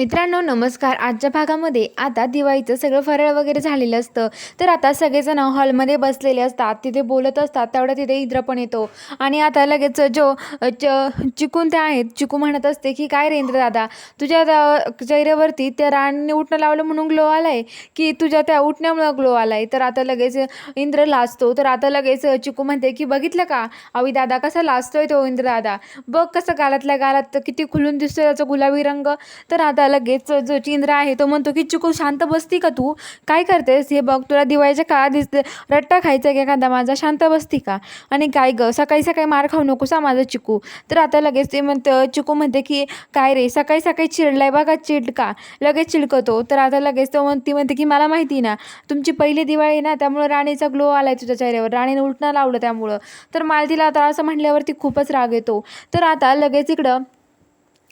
मित्रांनो नमस्कार. आजच्या भागामध्ये आता दिवाळीचं सगळं फराळ वगैरे झालेलं असतं. तर आता सगळेजण हॉलमध्ये बसलेले असतात. तिथे बोलत असतात. तेवढा तिथे इंद्र पण येतो. आणि आता लगेच जो च चिकून ते आहेत. चिकू म्हणत असते की काय रे इंद्र दादा? तुझ्या चेहऱ्यावरती त्या राणीने उठणं लावलं म्हणून ग्लो आला आहे की तुझ्या त्या उठण्यामुळं ग्लो आला आहे तर आता लगेच इंद्र लाजतो. तर आता लगेच चिकू म्हणते की बघितलं का? अवी दादा कसा लाजतोय तो इंद्र दादा? बघ कसं गालातल्या गालात किती खुलून दिसतोय त्याचा गुलाबी रंग. तर आता लगेच जो चिंद्रा आहे तो म्हणतो की चिकू शांत बसती का तू? काय करतेस? हे बघ तुला दिवाळीच्या काळात दिसते रट्टा खायचा की एखादा माझा? शांत बसती का? आणि काय ग सकाळी सकाळी मार खाऊ नकोस हा माझा चिकू. तर आता लगेच ते म्हणतं चिकू म्हणते की काय रे सकाळी सकाळी चिडलाय बघा चिडका लगेच चिडकतो. तर आता लगेच तो ती म्हणते की मला माहिती ना तुमची पहिली दिवाळी आहे ना त्यामुळं राणीचा ग्लो आलाय तुझ्या चेहऱ्यावर. राणीनं उलटणं लावलं त्यामुळं. तर मालतीला आता असं म्हटल्यावरती खूपच राग येतो. तर आता लगेच इकडं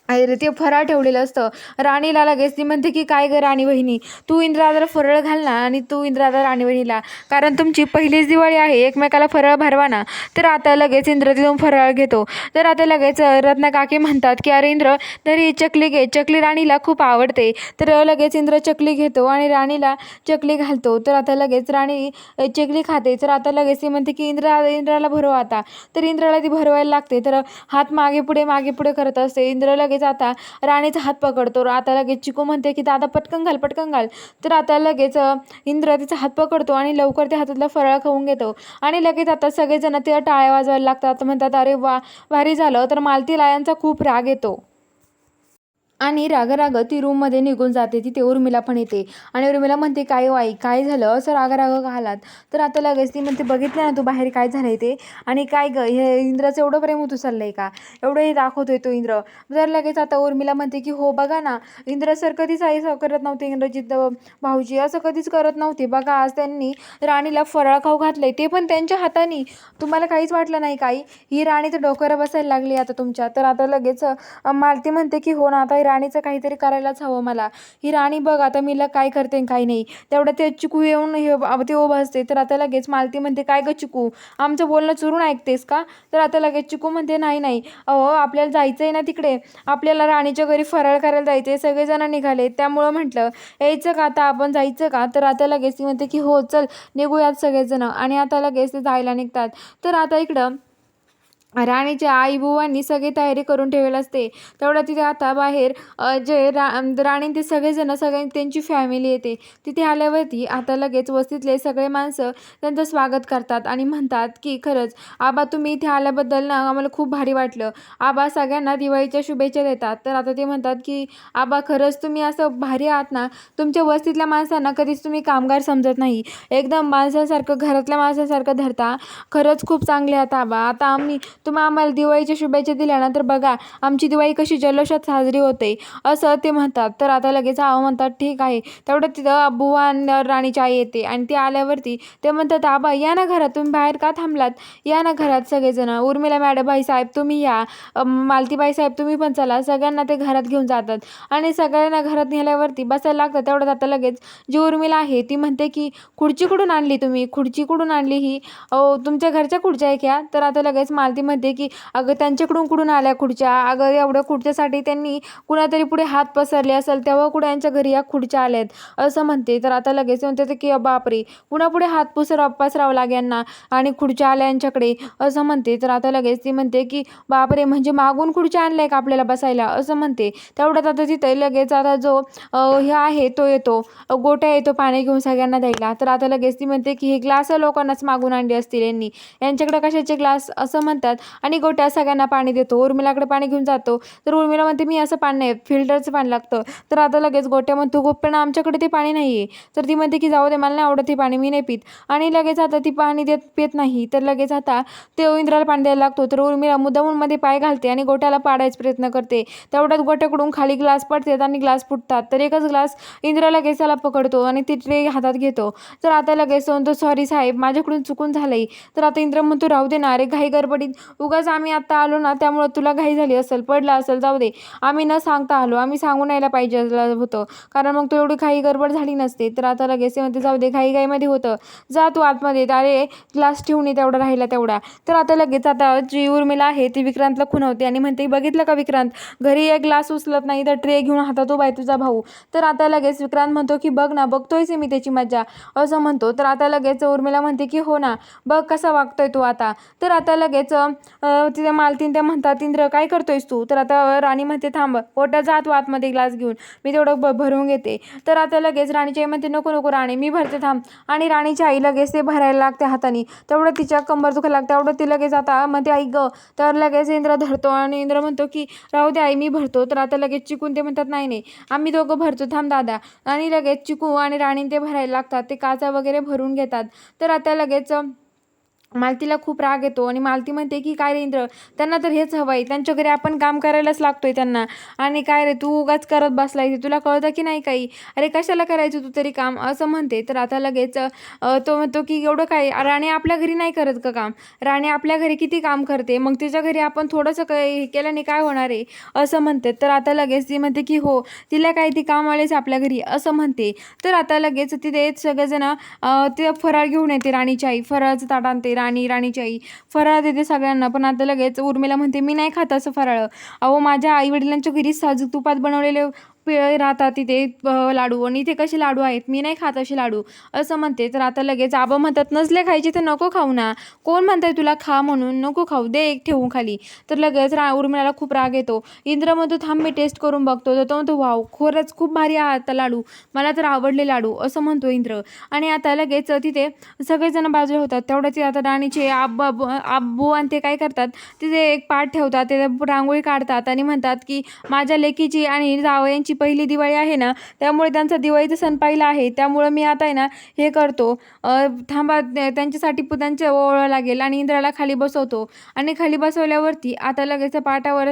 ते फराळ ठेवलेलं असतं. राणीला लगेच ती म्हणते की काय ग राणी वहिनी तू इंद्राला फरळ घाल ना आणि तू इंद्राला राणी वहिनीला. कारण तुमची पहिलीच दिवाळी आहे एकमेकाला फरळ भरवा ना. तर आता लगेच इंद्र तिथून फराळ घेतो. तर आता लगेच रत्ना काकी म्हणतात की अरे इंद्र तरी ही चकली घे. चकली राणीला खूप आवडते. तर लगेच इंद्र चकली घेतो आणि राणीला चकली घालतो. तर आता लगेच राणी चकली खाते. तर आता लगेच ती म्हणते की इंद्रा इंद्राला भरव आता. तर इंद्राला ती भरवायला लागते. तर हात मागे पुढे मागे पुढे करत असते. इंद्र लगेच आता राणीचा हात पकडतो. आता लगेच चिकू म्हणते की दादा पटकन घाल पटकन घाल. तर आता लगेच इंद्र तिचा हात पकडतो आणि लवकर त्या हातातला फराळ खाऊन घेतो. आणि लगेच आता सगळेजण तिला टाळ्या वाजवायला लागतात. म्हणतात अरे वा भारी झालं. तर मालती यांचा खूप राग येतो. आणि राग राग ती रूममध्ये निघून जाते. तिथे उर्मिला पण येते. आणि उर्मिला म्हणते काय हो वाई काय झालं? असं राग राग का आलात. तर आता लगेच ती म्हणते बघितलं ना तू बाहेर काय झालंय ते? आणि काय ग हे इंद्राचं एवढं प्रेम होत चाललं आहे का? एवढं हे दाखवतोय तो इंद्र. जर लगेच आता उर्मिला म्हणते की हो बघा ना इंद्र सर कधीच आई असं करत नव्हते इंद्रजित भाऊजी असं कधीच करत नव्हते. बघा आज त्यांनी राणीला फराळ खाऊ घातलंय. ते पण त्यांच्या हाताने. तुम्हाला काहीच वाटलं नाही काही ही राणी तर डोक्यावर बसायला लागली आता तुमच्या. तर आता लगेच मालती म्हणते की हो ना आता राणीचं काहीतरी करायलाच हवं मला. ही राणी बघ आता मीला काय करते काही काय नाही. तेवढं ते चिकू येऊन हे ते उभं असते. तर आता लगेच मालती म्हणते काय ग चिकू? आमचं बोलणं चुरून ऐकतेस का? तर आता लगेच चिकू म्हणते नाही नाही. अहो आपल्याला जायचं आहे ना तिकडे. आपल्याला राणीच्या घरी फराळ करायला जायचे सगळेजण निघाले. त्यामुळं म्हटलं यायचं का आता? आपण जायचं का? तर आता लगेच ती म्हणते की हो चल. निघूयात सगळेजण. आणि आता लगेच ते जायला निघतात. तर आता इकडं राणीच्या आई बुवांनी सगळी तयारी करून ठेवलेली असते. तेवढं तिथे आता बाहेर जे रा राणी ते सगळेजण सगळे त्यांची फॅमिली येते. तिथे आल्यावरती आता लगेच वस्तीतले सगळे माणसं त्यांचं स्वागत करतात आणि म्हणतात की खरंच आबा तुम्ही इथे आल्याबद्दल ना आम्हाला खूप भारी वाटलं. आबा सगळ्यांना दिवाळीच्या शुभेच्छा देतात. तर आता ते म्हणतात की आबा खरंच तुम्ही असं भारी आहात ना. तुमच्या वस्तीतल्या माणसांना कधीच तुम्ही कामगार समजत नाही. एकदम माणसासारखं घरातल्या माणसासारखं धरता. खरंच खूप चांगले आहात आबा. आता आम्ही तुम्ही आम्हाला दिवाळीच्या शुभेच्छा दिल्यानंतर बघा आमची दिवाळी कशी जल्लोषात साजरी होते. असं ते म्हणतात. तर आता लगेच आबा म्हणतात ठीक आहे. तेवढं तिथं बुवा राणीची आई येते आणि ती आल्यावरती ते म्हणतात आबा या ना घरात. तुम्ही बाहेर का थांबलात? या ना घरात सगळेजण. उर्मिला मॅडम साहेब तुम्ही या. मालतीबाई साहेब तुम्ही पण चला. सगळ्यांना ते घरात घेऊन जातात आणि सगळ्यांना घरात नेल्यावरती बसायला लागतं तेवढंच आता लगेच जी उर्मिला आहे ती म्हणते की खुर्ची कुठून आणली तुम्ही? खुर्ची कुठून आणली ही? तुमच्या घरच्या खुर्च्या आहे क्या तर आता लगेच मालती म्हणते की अगं त्यांच्याकडून कुठून आल्या खुर्च्या? अगं एवढ्या खुर्च्यासाठी त्यांनी कुणातरी पुढे हात पसरले असेल तेव्हा कुठे यांच्या घरी या खुर्च्या आल्यात? असं म्हणते. तर आता लगेच म्हणते की बापरे! पुन्हा पुढे हात पुसर पसरावं लागे यांना आणि खुर्च्या आल्या यांच्याकडे? असं म्हणते. तर आता लगेच ती म्हणते की बापरे! म्हणजे मागून खुर्च्या आणल्या का आपल्याला बसायला? असं म्हणते. तेवढ्यात आता तिथे लगेच आता जो हे आहे तो येतो. गोट्या येतो पाणी घेऊन सगळ्यांना द्यायला. तर आता लगेच ती म्हणते की हे ग्लास लोकांनाच मागून आणली असतील यांनी. यांच्याकडे कशाचे ग्लास? असं म्हणतात. आणि गोट्या सगळ्यांना पाणी देतो. उर्मिलाकडे पाणी घेऊन जातो. तर उर्मिला म्हणते मी असं पाणी नाही फिल्टरचं पाणी लागतं. तर आता लगेच गोट्या म्हणतो गोप्यानं आमच्याकडे ते पाणी नाही आहे तर ती म्हणते की जाऊ दे मला नाही आवडत ते पाणी मी नाही पित. आणि लगेच आता ती पाणी देत पित नाही. तर लगेच आता ते इंद्राला पाणी द्यायला लागतो. तर उर्मिला मुद्दामूनमध्ये पाय घालते आणि गोट्याला पाडायचा प्रयत्न करते. तेवढ्यात गोट्याकडून खाली ग्लास पडतात आणि ग्लास फुटतात. तर एकच ग्लास इंद्रा लगेच त्याला पकडतो आणि ती ट्रे हातात घेतो. तर आता लगेच तो म्हणतो सॉरी साहेब माझ्याकडून चुकून झालंय. तर आता इंद्र म्हणतो राहू दे ना अरे घाई गडबडीत उगाच आम्ही आत्ता आलो ना त्यामुळं तुला घाई झाली असेल पडला असेल जाऊ दे. आम्ही न सांगता आलो आम्ही सांगून यायला पाहिजे होतं. कारण मग तू एवढी घाई गडबड झाली नसते. तर आता लगेच म्हणते जाऊ दे घाई घाईमध्ये होतं. जा तू आतमध्ये अरे ग्लास ठेवून ये तेवढा राहिला तेवढा. तर आता लगेच आता जी उर्मिला आहे ती विक्रांतला खुणवते आणि म्हणते बघितलं का विक्रांत? घरी एक ग्लास उचलत नाही तर ट्रे घेऊन हातात उभा आहे तुझा भाऊ. तर आता लगेच विक्रांत म्हणतो की बघ ना बघतोयच आहे मी त्याची मज्जा. असं म्हणतो. तर आता लगेच उर्मिला म्हणते की हो ना बघ कसा वागतोय तू आता. तर आता लगेच तिथे मालतीन त्या म्हणतात इंद्र काय करतोयस तू? तर आता राणी म्हणते थांब ओटा जात आतमध्ये ग्लास घेऊन मी तेवढं ब भरून घेते. तर आता लगेच राणीची आई म्हणते नको नको राणी मी भरते थांब. आणि राणीची आई लगेच ते भरायला लागते हाताने. तेवढं तिच्या कंबर दुखायला लागते तेवढं ती लगेच आता म्हणते आई ग. तर लगेच इंद्र धरतो आणि इंद्र म्हणतो की राहू दे आई मी भरतो. तर आता लगेच चिकून ते म्हणतात नाही नाही आम्ही दोघं भरतो थांब दादा. आणि लगेच चिकू आणि राणी ते भरायला लागतात ते काचा वगैरे भरून घेतात. तर आता लगेच मालतीला खूप राग येतो आणि मालती म्हणते की काय रे इंद्र त्यांना तर हेच हवं आहे त्यांच्या घरी आपण काम करायलाच लागतोय त्यांना. आणि काय रे तू उगाच करत बसलाय तुला कळतं की नाही काही? अरे कशाला करायचं तू तरी काम? असं म्हणते. तर आता लगेच तो म्हणतो की एवढं काय? राणी आपल्या घरी नाही करत का काम? राणी आपल्या घरी किती काम करते? मग तिच्या घरी आपण थोडंसं काही केल्याने काय होणार आहे? असं म्हणते. तर आता लगेच ती म्हणते की हो तिला काय ती कामवालेच आपल्या घरी? असं म्हणते. तर आता लगेच तिथे सगळेजण ते फराळ घेऊन येते राणीची आई. फराळाचं ताट आणते. राणी राणीची आई फराळ देते सगळ्यांना. पण आता लगेच उर्मिला म्हणते मी नाही खात असं फराळ. अहो माझ्या आई वडिलांच्या घरी साजूक तुपात बनवलेले पिळे राहतात तिथे लाडू. आणि इथे कसे लाडू आहेत? मी नाही खात असे लाडू. असं म्हणते. तर आता लगेच आबा म्हणतात नसले खायचे तर नको खाऊ ना. कोण म्हणताय तुला खा म्हणून? नको खाऊ. दे एक ठेवून खाली. तर लगेच रा उर्मिळाला खूप राग येतो. इंद्र म्हणतो थांब मी टेस्ट करून बघतो. तर तो म्हणतो वाव खरंच खूप भारी आहात आता लाडू. मला तर आवडले लाडू. असं म्हणतो इंद्र. आणि आता लगेच तिथे सगळेजण बाजूला होतात. तेवढ्याच आता राणीचे आब्बा आब्बू आणि ते काय करतात? तिथे एक पाठ ठेवतात. ते रांगोळी काढतात आणि म्हणतात की माझ्या लेकीची आणि जावयांची पहिली दिवाळी आहे ना त्यामुळे त्यांचा दिवाळीचा सण पहिला आहे. त्यामुळं मी आता आहे ना हे करतो. थांबा त्यांच्यासाठी पु- त्यांच्या ओवाळं लागेल आणि इंद्राला खाली बसवतो. आणि खाली बसवल्यावरती आता लगेच पाटावर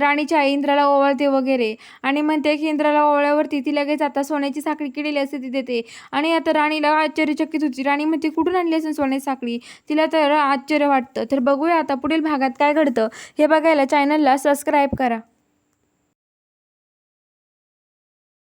राणीची आई इंद्राला ओवाळते वगैरे. आणि म्हणते की इंद्राला ओवाळल्यावरती ती लगेच आता सोन्याची साखळी केलेली असते ती देते. आणि आता राणीला आश्चर्यचकित होती. राणी म्हणते कुठून आणली असेल सोन्याची साखळी? तिला तर आश्चर्य वाटतं. तर बघूया आता पुढील भागात काय घडतं. हे बघायला चॅनलला सबस्क्राईब करा.